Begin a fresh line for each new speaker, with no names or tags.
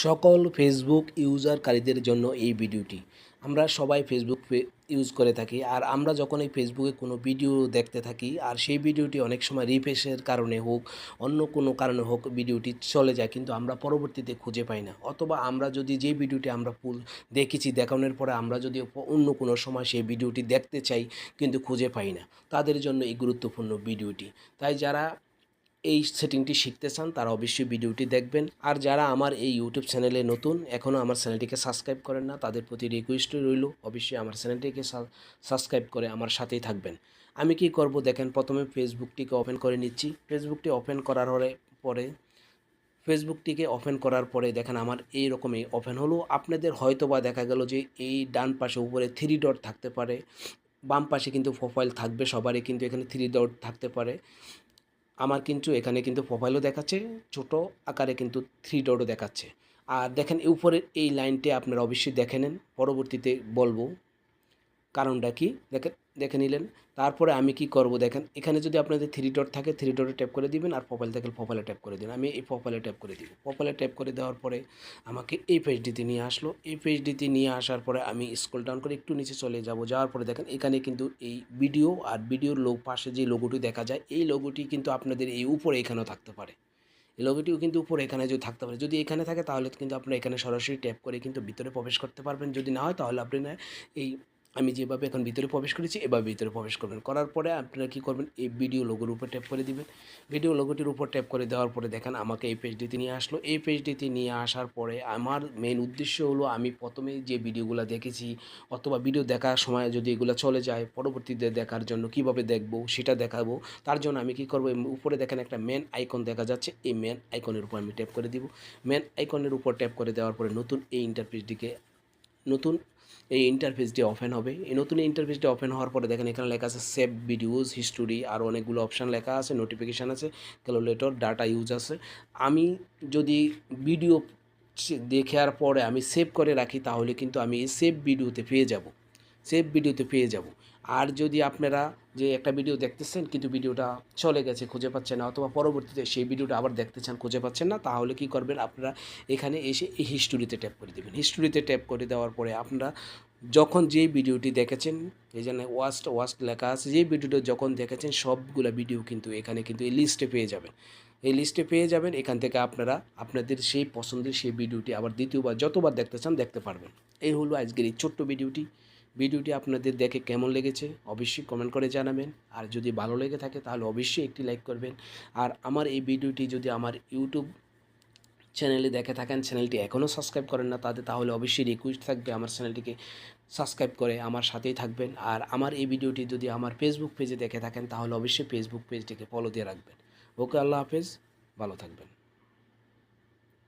সকল ফেসবুক ইউজারকারীদের জন্য এই ভিডিওটি। আমরা সবাই ফেসবুক ইউজ করে থাকি, আর আমরা যখন এই ফেসবুকে কোনো ভিডিও দেখতে থাকি, আর সেই ভিডিওটি অনেক সময় রিফ্রেশের কারণে হোক, অন্য কোনো কারণে হোক ভিডিওটি চলে যায়, কিন্তু আমরা পরবর্তীতে খুঁজে পাই না। অথবা আমরা যদি যে ভিডিওটি আমরা পুল দেখেছি, দেখানোর পরে আমরা যদি অন্য কোনো সময় সেই ভিডিওটি দেখতে চাই, কিন্তু খুঁজে পাই না। তাদের জন্য এই গুরুত্বপূর্ণ ভিডিওটি। তাই যারা এই সেটিংটি শিখতে চান, তারা অবশ্যই ভিডিওটি দেখবেন। আর যারা আমার এই ইউটিউব চ্যানেলে নতুন এখনও আমার চ্যানেলটিকে সাবস্ক্রাইব করেন না, তাদের প্রতি রিকোয়েস্ট রইল, অবশ্যই আমার চ্যানেলটিকে সাবস্ক্রাইব করে আমার সাথেই থাকবেন। আমি কি করব? দেখেন, প্রথমে ফেসবুকটিকে ওপেন করে নিচ্ছি। ফেসবুকটি ওপেন করার পরে ফেসবুকটিকে ওপেন করার পরে দেখেন, আমার এই রকমই ওপেন হলো। আপনাদের হয়তো বা দেখা গেল যে, এই ডান পাশে উপরে থ্রি ডট থাকতে পারে। বাম পাশে কিন্তু প্রোফাইল থাকবে, সবারই কিন্তু এখানে থ্রি ডট থাকতে পারে। আমার কিন্তু এখানে কিন্তু প্রোফাইলও দেখাচ্ছে, ছোট আকারে কিন্তু থ্রি ডটও দেখাচ্ছে। আর দেখেন উপরের এই লাইনটি আপনারা অবশ্যই দেখে নেন, পরবর্তীতে বলব। কারণটা কি? দেখেন দেখে নিলেন। তারপরে আমি কি করব দেখেন, এখানে যদি আপনাদের থ্রি ডট থাকে থ্রি ডটে ট্যাপ করে দিবেন আর প্রোফাইল থাকে প্রোফাইলে ট্যাপ করে দিন আমি এই প্রোফাইলে ট্যাপ করে দিব। প্রোফাইলে ট্যাপ করে দেওয়ার পরে আমাকে এই পেজটিতে নিয়ে আসলো। এই পেজটিতে নিয়ে আসার পরে আমি স্ক্রল ডাউন করে একটু নিচে চলে যাব। যাওয়ার পরে দেখেন, এখানে কিন্তু এই ভিডিও আর ভিডিওর লোক পাশে যে লোগোটি দেখা যায়, এই লোগোটি কিন্তু আপনাদের এই উপরে এখানেও থাকতে পারে। এই লোগোটিও কিন্তু উপরে এখানে যদি থাকতে পারে। যদি এখানে থাকে, তাহলে কিন্তু আপনারা এখানে সরাসরি ট্যাপ করে কিন্তু ভিতরে প্রবেশ করতে পারবেন। যদি না হয়, তাহলে আপনি এই আমি যেভাবে এখন ভিতরে প্রবেশ করেছি, এভাবে ভিতরে প্রবেশ করবেন। করার পরে আপনারা কী করবেন? এই ভিডিও লোগোর উপর ট্যাপ করে দিবেন। ভিডিও লোগোটির উপর ট্যাপ করে দেওয়ার পরে দেখেন আমাকে এই পেজটিতে নিয়ে আসলো। এই পেজটিতে নিয়ে আসার পরে আমার মেন উদ্দেশ্য হলো, আমি প্রথমে যে ভিডিওগুলো দেখেছি অথবা ভিডিও দেখার সময় যদি এগুলো চলে যায়, পরবর্তীতে দেখার জন্য কীভাবে দেখব, সেটা দেখাবো। তার জন্য আমি কি করব? উপরে দেখেন একটা মেন আইকন দেখা যাচ্ছে। এই মেন আইকনের উপর আমি ট্যাপ করে দিব। মেন আইকনের উপর ট্যাপ করে দেওয়ার পরে নতুন এই ইন্টারফেসটিকে নতুন এই ইন্টারফেসটি ওপেন হবে। এই নতুন ইন্টারফেসটি ওপেন হওয়ার পরে দেখেন এখানে লেখা আছে সেভ ভিডিওস হিস্টোরি আর অনেকগুলো অপশান লেখা আছে নোটিফিকেশান আছে ক্যালকুলেটর ডাটা ইউজ আছে। আমি যদি ভিডিও দেখার পরে আমি সেভ করে রাখি, তাহলে কিন্তু আমি এই সেভ ভিডিওতে পেয়ে যাব। সেভ ভিডিওতে পেয়ে যাব। আর যদি আপনারা যে একটা ভিডিও দেখতেছেন, কিন্তু ভিডিওটা চলে গেছে, খুঁজে পাচ্ছেন না, অথবা পরবর্তীতে সেই ভিডিওটা আবার দেখতে চান, খুঁজে পাচ্ছেন না, তাহলে কি করবেন, আপনারা এখানে এসে এই হিস্টোরিতে ট্যাপ করে দেবেন। হিস্টোরিতে ট্যাপ করে দেওয়ার পরে আপনারা যখন যেই ভিডিওটি দেখেছেন, এই জন্য ওয়াস্ট ওয়াস্ট লেখা আছে, যেই ভিডিওটা যখন দেখেছেন, সবগুলো ভিডিও কিন্তু এখানে কিন্তু এই লিস্টে পেয়ে যাবেন। এই লিস্টে পেয়ে যাবেন, এখান থেকে আপনারা আপনাদের সেই পছন্দের সেই ভিডিওটি আবার দ্বিতীয়বার, যতবার দেখতে চান, দেখতে পারবেন। এই হলো আজকের এই ছোট্ট ভিডিওটি। ভিডিওটি আপনাদের দেখে কেমন লেগেছে অবশ্যই কমেন্ট করে জানাবেন। আর যদি ভালো লেগে থাকে তাহলে অবশ্যই একটি লাইক করবেন। আর আমার এই ভিডিওটি যদি আমার ইউটিউব চ্যানেলে দেখে থাকেন, চ্যানেলটি এখনও সাবস্ক্রাইব করেন না তাদের তাহলে অবশ্যই রিকোয়েস্ট থাকবে আমার চ্যানেলটিকে সাবস্ক্রাইব করে আমার সাথেই থাকবেন। আর আমার এই ভিডিওটি যদি আমার ফেসবুক পেজে দেখে থাকেন, তাহলে অবশ্যই ফেসবুক পেজটিকে ফলো দিয়ে রাখবেন। ওকে, আল্লাহ হাফেজ, ভালো থাকবেন।